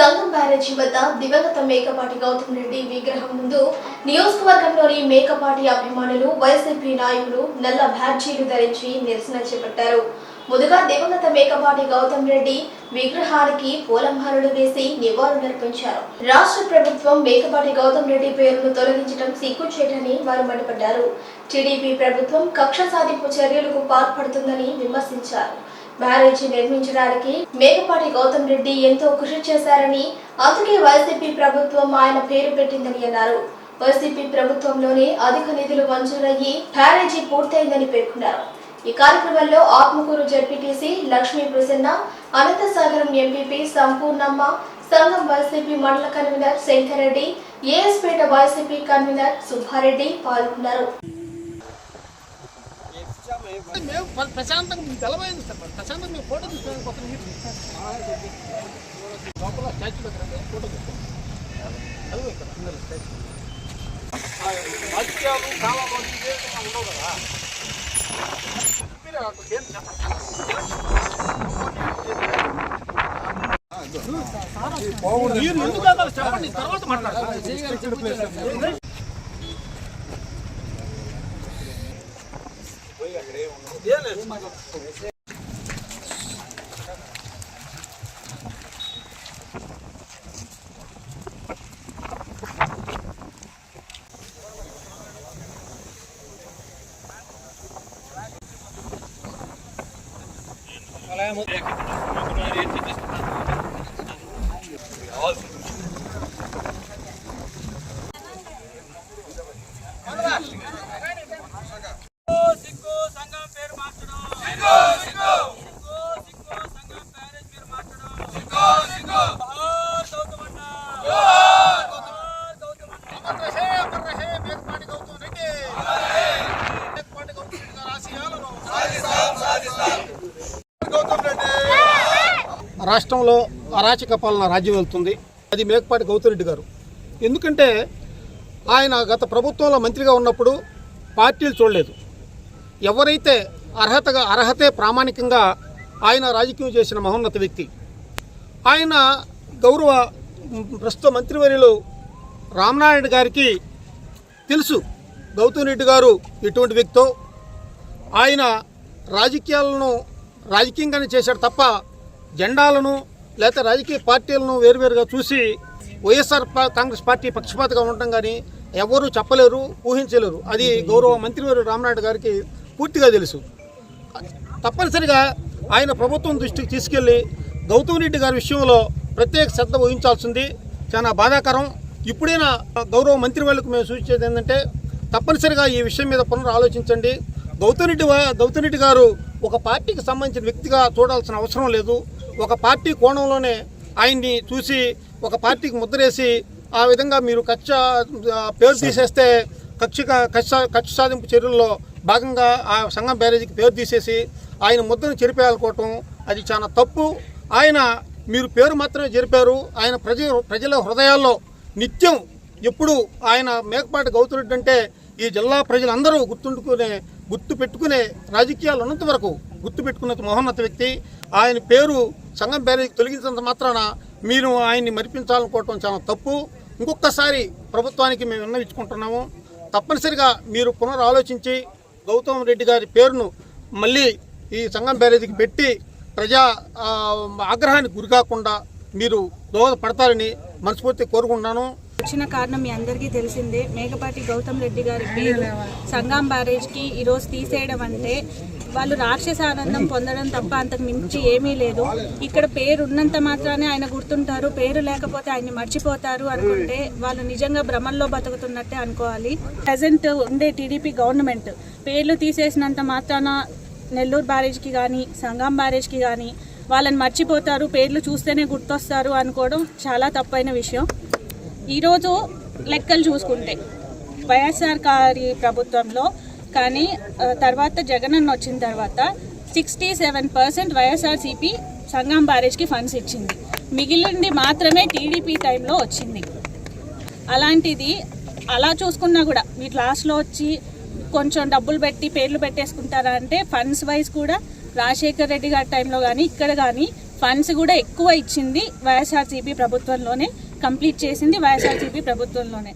సంగం బ్యారేజీ వద్ద దివంగత మేకపాటి గౌతమ్ రెడ్డి విగ్రహం ముందు నియోజకవర్గంలోని మేకపాటి అభిమానులు వైసీపీ నాయకులు నల్ల బ్యాడ్జీలు ధరించి నిరసన చేపట్టారు. ముందుగా దివంగత మేకపాటి గౌతమ్ రెడ్డి విగ్రహానికి పూలమాలలు వేసి నివాళులర్పించారు రాష్ట్ర ప్రభుత్వం మేకపాటి గౌతమ్ రెడ్డి పేరును తొలగించడం సిగ్గుచేటని వారు మండిపడ్డారు. టీడీపీ ప్రభుత్వం కక్ష సాధింపు చర్యలకు పాల్పడుతుందని విమర్శించారు. బ్యారేజీ నిర్మించడానికి మేకపాటి గౌతమ్ రెడ్డి ఎంతో కృషి చేశారని అందుకే వైసీపీ ప్రభుత్వం ఆయన పేరు పెట్టిందని అన్నారు. వైసీపీ ప్రభుత్వంలోనే అధిక నిధులు మంజూరయ్యి బ్యారేజీ పూర్తయిందని పేర్కొన్నారు. ఈ కార్యక్రమంలో Atmakur ZPTC Lakshmi Prasanna Anantasagaram MPP Sampoornamma Sangam YCP మండల convener Sankareddy AS Peta YCP convener Subbareddy పాల్గొన్నారు. మేము ప్ర- ప్రశాంతంగా మీకు తెలవైంది సార్ ప్రశాంతంగా మేము ఫోటో తీసుకోవడానికి కొత్త లోపల స్టాచ్యూ దగ్గర ఫోటో తీసుకోండి. అది ఇక్కడ కింద. స్టాచ్యూ ఆ రాజకీయాలు కాలంలో ఇదే విధంగా ఉండవు కదా మీరు అక్కడ ఏం చెప్పండి. మీరు ఎందుకు కాదు చెప్పండి తర్వాత మాట్లాడాలి సిక్కు సంఘం పేరు మార్చడం సిక్కు సిక్కు సిక్కు సిక్కు సంఘం పేరు పేరు మార్చడం సిక్కు సిక్కు బహార్ గౌతమన్న బహార్ గౌతమన్న అమర్ రహే అమర్ రహే మేకపాటి గౌతమ్ రెడ్డి మేకపాటి గౌతమ్ రెడ్డి గారి ఆశయాలను గౌతమ్ రెడ్డి రాష్ట్రంలో అరాచక పాలన రాజ్యం వెళ్తుంది. అది మేకపాటి గౌతమ్ రెడ్డి గారు. ఎందుకంటే ఆయన గత ప్రభుత్వంలో మంత్రిగా ఉన్నప్పుడు పార్టీలు చూడలేదు. ఎవరైతే అర్హతగా అర్హతే ప్రామాణికంగా ఆయన రాజకీయం చేసిన మహోన్నత వ్యక్తి ఆయన గౌరవ ప్రస్తుత మంత్రివర్యులు రామనారాయణ గారికి తెలుసు గౌతమ్ రెడ్డి గారు ఎటువంటి వ్యక్తో ఆయన రాజకీయాలను రాజకీయంగానే చేశాడు తప్ప జెండాలను లేకపోతే రాజకీయ పార్టీలను వేరువేరుగా చూసి వైఎస్ఆర్ కాంగ్రెస్ పార్టీ పక్షపాతగా ఉండటం కానీ ఎవరూ చెప్పలేరు ఊహించలేరు. అది గౌరవ మంత్రివర్యులు రామనాయుడు గారికి పూర్తిగా తెలుసు. తప్పనిసరిగా ఆయన ప్రభుత్వం దృష్టికి తీసుకెళ్ళి గౌతమ్ రెడ్డి గారి విషయంలో ప్రత్యేక శ్రద్ధ వహించాల్సింది. చాలా బాధాకరం. ఇప్పుడైనా గౌరవ మంత్రి వాళ్ళకు మేము సూచించేది ఏంటంటే తప్పనిసరిగా ఈ విషయం మీద పునరు ఆలోచించండి గౌతమ్ రెడ్డి గౌతమ్ రెడ్డి గారు ఒక పార్టీకి సంబంధించిన వ్యక్తిగా చూడాల్సిన అవసరం లేదు. ఒక పార్టీ కోణంలోనే ఆయన్ని చూసి ఒక పార్టీకి ముద్రేసి ఆ విధంగా మీరు కక్ష పేరు తీసేస్తే కక్ష కక్ష కక్ష సాధింపు చర్యల్లో భాగంగా ఆ సంఘం బ్యారేజీకి పేరు తీసేసి ఆయన ముద్దను చెరిపేయాలనుకోవటం అది చాలా తప్పు. ఆయన మీరు పేరు మాత్రమే జరిపారు. ఆయన ప్రజ ప్రజల హృదయాల్లో నిత్యం ఎప్పుడు ఆయన మేకపాటి గౌతురెడ్డి అంటే ఈ జిల్లా ప్రజలందరూ గుర్తుండుకునే గుర్తు పెట్టుకునే రాజకీయాలు ఉన్నంత వరకు గుర్తు పెట్టుకున్న మహోన్నత వ్యక్తి. ఆయన పేరు సంఘం బ్యారేజ్కి తొలగించినంత మాత్రాన మీరు ఆయన్ని మరిపించాలనుకోవటం చాలా తప్పు. ఇంకొకసారి ప్రభుత్వానికి మేము విన్నవించుకుంటున్నాము. తప్పనిసరిగా మీరు పునరాలోచించి గౌతమ్ రెడ్డి గారి పేరును మళ్ళీ ఈ సంఘం బ్యారేజీకి పెట్టి ప్రజా ఆగ్రహానికి గురికాకుండా మీరు దోహదపడతారని మనస్ఫూర్తి కోరుకుంటున్నాను. వచ్చిన కారణం మీ అందరికీ తెలిసిందే. మేకపాటి గౌతమ్ రెడ్డి గారి పేరు సంగం బ్యారేజ్కి ఈరోజు తీసేయడం అంటే వాళ్ళు రాక్షస ఆనందం పొందడం తప్ప అంతకు మించి ఏమీ లేదు. ఇక్కడ పేరు ఉన్నంత మాత్రానే ఆయన గుర్తుంటారు. పేరు లేకపోతే ఆయన్ని మర్చిపోతారు అనుకుంటే వాళ్ళు నిజంగా భ్రమంలో బతుకుతున్నట్టే అనుకోవాలి. ప్రజెంట్ ఉండే టీడీపీ గవర్నమెంట్ పేర్లు తీసేసినంత మాత్రాన నెల్లూరు బ్యారేజ్కి కానీ సంగం బ్యారేజ్కి కానీ వాళ్ళని మర్చిపోతారు. పేర్లు చూస్తేనే గుర్తొస్తారు అనుకోవడం చాలా తప్పైన విషయం. ఈరోజు లెక్కలు చూసుకుంటే వైఎస్ఆర్ గారి ప్రభుత్వంలో కానీ తర్వాత జగన్ అన్న వచ్చిన తర్వాత sixty seven percent YSRCP Sangam బ్యారేజ్కి funds ఇచ్చింది. మిగిలింది మాత్రమే టీడీపీ టైంలో వచ్చింది. అలాంటిది అలా చూసుకున్నా కూడా మీరు లాస్ట్లో వచ్చి కొంచెం డబ్బులు పెట్టి పేర్లు పెట్టేసుకుంటారా అంటే ఫండ్స్ వైజ్ కూడా రాజశేఖర్ రెడ్డి గారి టైంలో కానీ ఇక్కడ కానీ ఫండ్స్ కూడా ఎక్కువ ఇచ్చింది వైఎస్ఆర్సీపీ ప్రభుత్వంలోనే. కంప్లీట్ చేసింది వైఎస్ఆర్సీపీ ప్రభుత్వంలోనే.